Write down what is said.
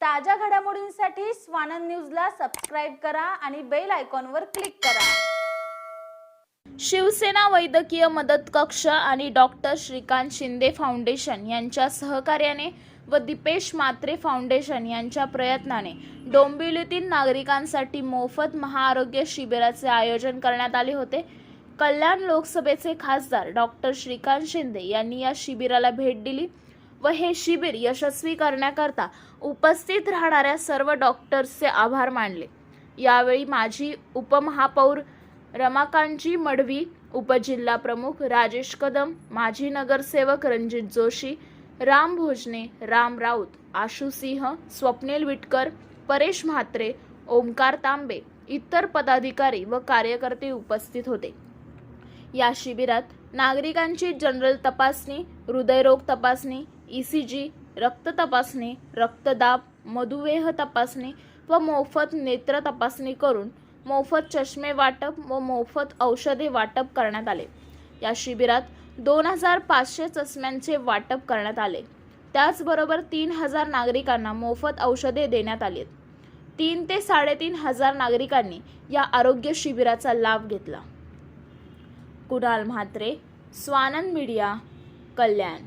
ताज्या घडामोडींसाठी स्वानंद न्यूजला सबस्क्राईब करा आणि बेल आयकॉनवर क्लिक करा. शिवसेना वैद्यकीय मदत कक्ष आणि डॉक्टर श्रीकांत शिंदे फाउंडेशन यांच्या सहकार्याने व दीपेश मात्रे फाउंडेशन यांच्या प्रयत्नाने डोंबिवलीतील नागरिकांसाठी मोफत महाआरोग्य शिबिराचे आयोजन करण्यात आले होते. कल्याण लोकसभेचे खासदार डॉक्टर श्रीकांत शिंदे यांनी या शिबिराला भेट दिली. व हे शिबिर यशस्वी करण्याकरता उपस्थित राहणाऱ्या सर्व डॉक्टर्सचे आभार मानले. यावेळी माजी उपमहापौर रमाकांतजी मडवी उपजिल्हा प्रमुख राजेश कदम माजी नगरसेवक रणजित जोशी राम भोजने राम राऊत आशू सिंह स्वप्नील विटकर परेश म्हात्रे ओमकार तांबे इतर पदाधिकारी व कार्यकर्ते उपस्थित होते. या शिबिरात नागरिकांची जनरल तपासणी हृदयरोग तपासणी ई सी जी रक्त तपासणी रक्तदाब मधुमेह तपासणी व मोफत नेत्र तपासणी करून मोफत चष्मे वाटप व मोफत औषधे वाटप करण्यात आले. या शिबिरात दोन हजार पाचशे चष्म्यांचे वाटप करण्यात आले. त्याचबरोबर तीन हजार नागरिकांना मोफत औषधे देण्यात आली तीन ते साडेतीन हजार नागरिकांनी या आरोग्य शिबिराचा लाभ घेतला. कुणाल म्हात्रे स्वानंद मीडिया कल्याण.